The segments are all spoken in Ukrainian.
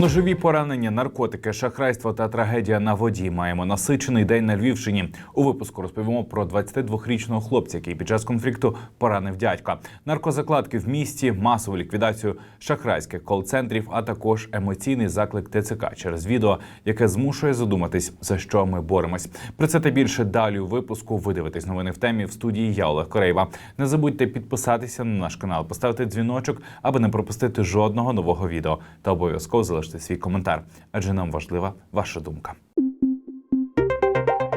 Ножові поранення, наркотики, шахрайство та трагедія на воді. Маємо насичений день на Львівщині. У випуску розповімо про 22-річного хлопця, який під час конфлікту поранив дядька, наркозакладки в місті, масову ліквідацію шахрайських кол-центрів, а також емоційний заклик ТЦК через відео, яке змушує задуматись, за що ми боремось. Про це та більше далі у випуску. Ви дивитесь новини в темі в студії. Я Олег Корейва. Не забудьте підписатися на наш канал, поставити дзвіночок, аби не пропустити жодного нового відео. Та обов'язково залиште свій коментар, адже нам важлива ваша думка.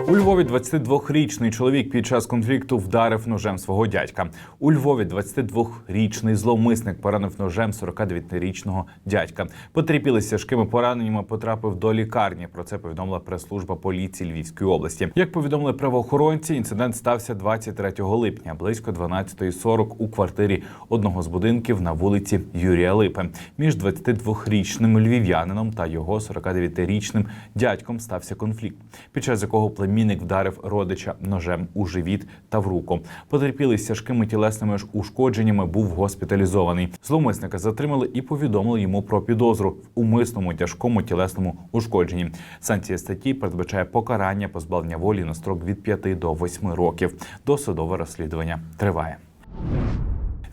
У Львові 22-річний чоловік під час конфлікту вдарив ножем свого дядька. У Львові 22-річний зловмисник поранив ножем 49-річного дядька. Потерпілий тяжкими пораненнями потрапив до лікарні. Про це повідомила прес-служба поліції Львівської області. Як повідомили правоохоронці, інцидент стався 23 липня, близько 12.40 у квартирі одного з будинків на вулиці Юрія Липи. Між 22-річним львів'янином та його 49-річним дядьком стався конфлікт, під час якого племінник вдарив родича ножем у живіт та в руку. Потерпілий з тяжкими тілесними ушкодженнями був госпіталізований. Зловмисника затримали і повідомили йому про підозру в умисному тяжкому тілесному ушкодженні. Санкція статті передбачає покарання позбавлення волі на строк від 5 до 8 років. Досудове розслідування триває.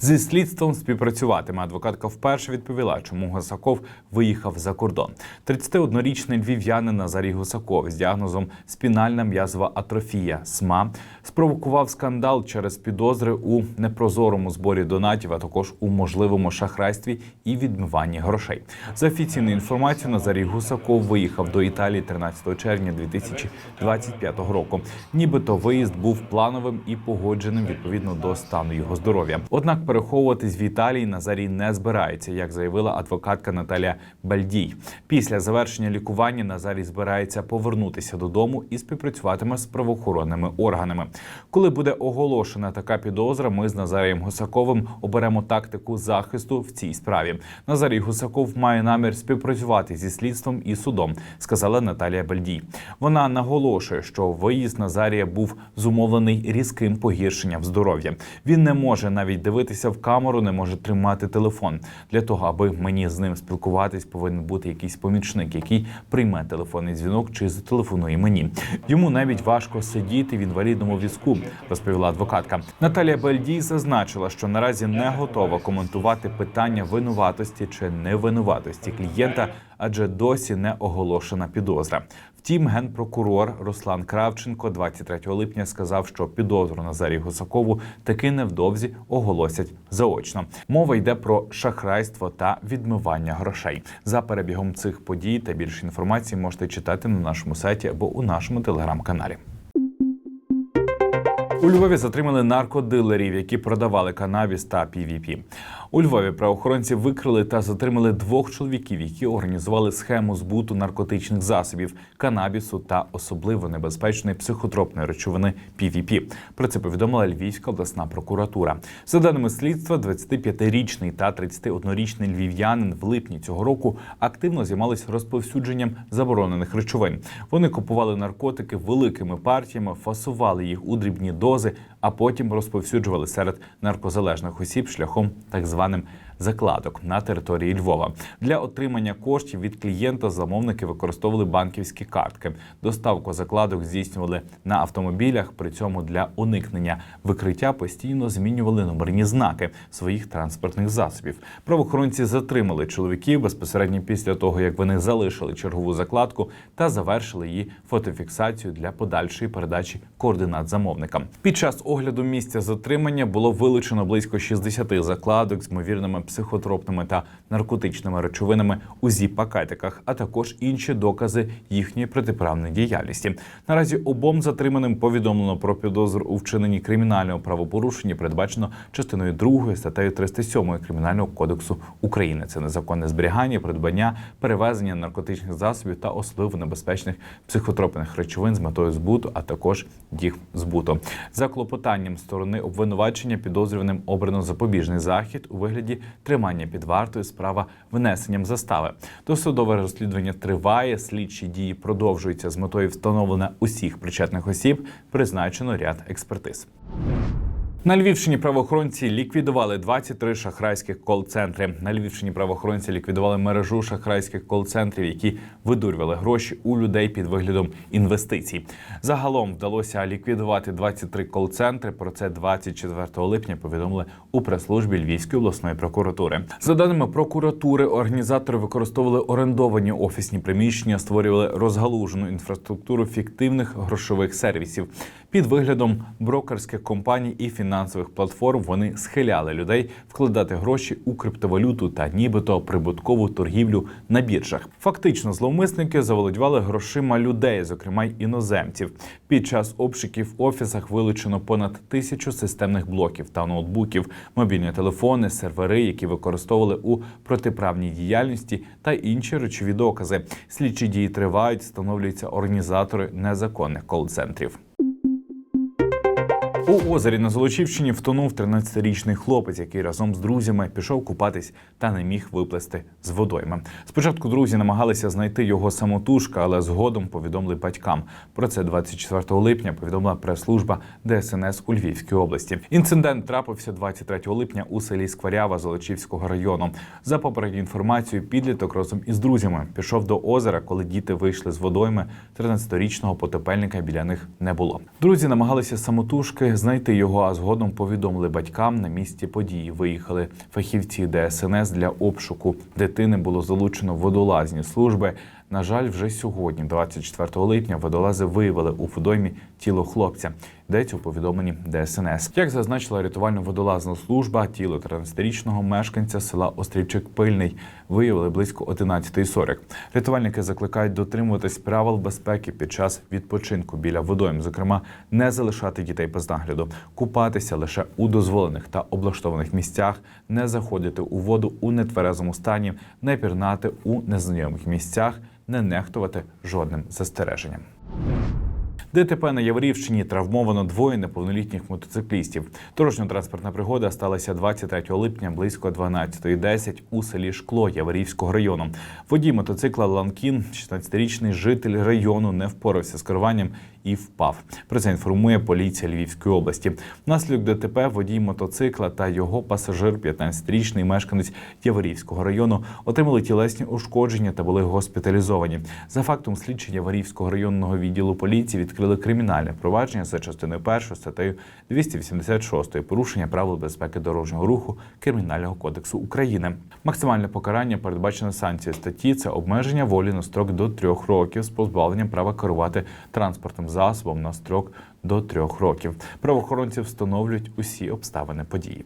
Зі слідством співпрацюватиме адвокатка вперше відповіла, чому Гусаков виїхав за кордон. 31-річний львів'янин Назарій Гусаков з діагнозом спінальна м'язова атрофія СМА спровокував скандал через підозри у непрозорому зборі донатів, а також у можливому шахрайстві і відмиванні грошей. За офіційною інформацією, Назарій Гусаков виїхав до Італії 13 червня 2025 року. Нібито виїзд був плановим і погодженим відповідно до стану його здоров'я. Однак переховуватись в Італії Назарій не збирається, як заявила адвокатка Наталія Бальдій. Після завершення лікування Назарій збирається повернутися додому і співпрацюватиме з правоохоронними органами. Коли буде оголошена така підозра, ми з Назарієм Гусаковим оберемо тактику захисту в цій справі. Назарій Гусаков має намір співпрацювати зі слідством і судом, сказала Наталія Бальдій. Вона наголошує, що виїзд Назарія був зумовлений різким погіршенням здоров'я. Він не може навіть дивитися в камеру, не може тримати телефон. Для того, аби мені з ним спілкуватись, повинен бути якийсь помічник, який прийме телефонний дзвінок чи зателефонує мені. Йому навіть важко сидіти в інвалідному візку, розповіла адвокатка. Наталія Бельдій зазначила, що наразі не готова коментувати питання винуватості чи невинуватості клієнта, адже досі не оголошена підозра. Втім, генпрокурор Руслан Кравченко 23 липня сказав, що підозру Назарі Гусакову таки невдовзі оголосять заочно. Мова йде про шахрайство та відмивання грошей. За перебігом цих подій та більше інформації можете читати на нашому сайті або у нашому телеграм-каналі. У Львові затримали наркодилерів, які продавали канабіс та PVP. У Львові правоохоронці викрили та затримали двох чоловіків, які організували схему збуту наркотичних засобів, канабісу та особливо небезпечної психотропної речовини PVP. Про це повідомила Львівська обласна прокуратура. За даними слідства, 25-річний та 31-річний львів'янин в липні цього року активно займалися розповсюдженням заборонених речовин. Вони купували наркотики великими партіями, фасували їх у дрібні дози, а потім розповсюджували серед наркозалежних осіб шляхом так званим закладок на території Львова. Для отримання коштів від клієнта замовники використовували банківські картки. Доставку закладок здійснювали на автомобілях. При цьому для уникнення викриття постійно змінювали номерні знаки своїх транспортних засобів. Правоохоронці затримали чоловіків безпосередньо після того, як вони залишили чергову закладку та завершили її фотофіксацію для подальшої передачі координат замовникам. Під час огляду місця затримання було вилучено близько 60 закладок з ймовірними психотропними та наркотичними речовинами у зіп-пакетиках, а також інші докази їхньої протиправної діяльності. Наразі обом затриманим повідомлено про підозру у вчиненні кримінального правопорушення, передбачено частиною 2 статтею 307 кримінального кодексу України. Це незаконне зберігання, придбання, перевезення наркотичних засобів та особливо небезпечних психотропних речовин з метою збуту, а також їх збуту. За клопотанням сторони обвинувачення підозрюваним обрано запобіжний захід у вигляді тримання під вартою справа внесенням застави. Досудове розслідування триває. Слідчі дії продовжуються з метою встановлення усіх причетних осіб. Призначено ряд експертиз. На Львівщині правоохоронці ліквідували 23 шахрайських кол-центри. На Львівщині правоохоронці ліквідували мережу шахрайських кол-центрів, які видурювали гроші у людей під виглядом інвестицій. Загалом вдалося ліквідувати 23 кол-центри. Про це 24 липня повідомили у прес-службі Львівської обласної прокуратури. За даними прокуратури, організатори використовували орендовані офісні приміщення, створювали розгалужену інфраструктуру фіктивних грошових сервісів під виглядом брокерських компаній і фінансових платформ. Вони схиляли людей вкладати гроші у криптовалюту та нібито прибуткову торгівлю на біржах. Фактично, зловмисники заволодівали грошима людей, зокрема й іноземців. Під час обшуків в офісах вилучено понад тисячу системних блоків та ноутбуків, мобільні телефони, сервери, які використовували у протиправній діяльності та інші речові докази. Слідчі дії тривають, встановлюються організатори незаконних кол-центрів. У озері на Золочівщині втонув 13-річний хлопець, який разом з друзями пішов купатись та не міг виплести з водойми. Спочатку друзі намагалися знайти його самотужка, але згодом повідомили батькам. Про це 24 липня повідомила прес-служба ДСНС у Львівській області. Інцидент трапився 23 липня у селі Скварява Золочівського району. За попередньою інформацією, підліток разом із друзями пішов до озера, коли діти вийшли з водойми. 13-річного потопельника біля них не було. Друзі намагалися самотужки знайти його, а згодом повідомили батькам на місці події. Виїхали фахівці ДСНС для обшуку. Дитини було залучено водолазні служби. На жаль, вже сьогодні, 24 липня, водолази виявили у водоймі тіло хлопця. Йдеться у повідомленні ДСНС. Як зазначила рятувально-водолазна служба, тіло 13-річного мешканця села Острівчик Пильний виявили близько 11.40. Рятувальники закликають дотримуватись правил безпеки під час відпочинку біля водойм, зокрема, не залишати дітей без нагляду, купатися лише у дозволених та облаштованих місцях, не заходити у воду у нетверезому стані, не пірнати у незнайомих місцях, не нехтувати жодним застереженням. ДТП на Яворівщині травмовано двоє неповнолітніх мотоциклістів. Дорожньо-транспортна пригода сталася 23 липня близько 12.10 у селі Шкло Яворівського району. Водій мотоцикла Ланкін, 16-річний житель району, не впорався з керуванням і впав. Про це інформує поліція Львівської області. Внаслідок ДТП водій мотоцикла та його пасажир, 15-річний мешканець Яворівського району, отримали тілесні ушкодження та були госпіталізовані. За фактом слідчі Яворівського районного відділу поліції відкрили кримінальне провадження за частиною 1 статтею 286 порушення правил безпеки дорожнього руху Кримінального кодексу України. Максимальне покарання передбачено санкцією статті це обмеження волі на строк до трьох років з позбавленням права керувати транспортним засобом на строк до трьох років. Правоохоронці встановлюють усі обставини події.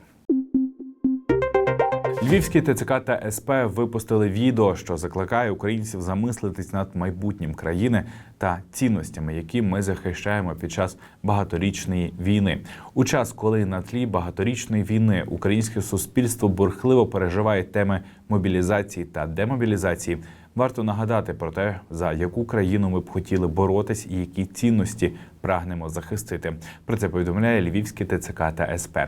Львівські ТЦК та СП випустили відео, що закликає українців замислитись над майбутнім країни та цінностями, які ми захищаємо під час багаторічної війни. У час, коли на тлі багаторічної війни українське суспільство бурхливо переживає теми мобілізації та демобілізації. Варто нагадати про те, за яку країну ми б хотіли боротись і які цінності прагнемо захистити. Про це повідомляє Львівський ТЦК та СП.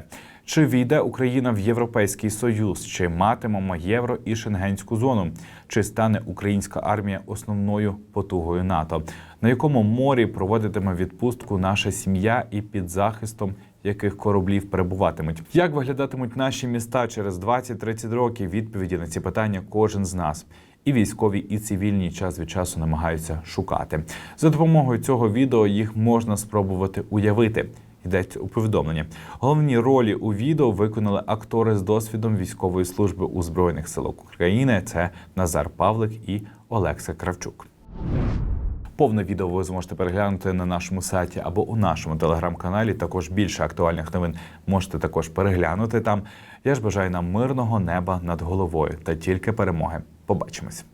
Чи війде Україна в Європейський Союз? Чи матимемо євро і шенгенську зону? Чи стане українська армія основною потугою НАТО? На якому морі проводитиме відпустку наша сім'я і під захистом яких кораблів перебуватимуть? Як виглядатимуть наші міста через 20-30 років? Відповіді на ці питання кожен з нас. І військові, і цивільні час від часу намагаються шукати за допомогою цього відео. Їх можна спробувати уявити. Йдеться у повідомленні. Головні ролі у відео виконали актори з досвідом військової служби у збройних силах України. Це Назар Павлик і Олекса Кравчук. Повне відео ви зможете переглянути на нашому сайті або у нашому телеграм-каналі. Також більше актуальних новин можете також переглянути там. Я ж бажаю нам мирного неба над головою та тільки перемоги. Побачимось.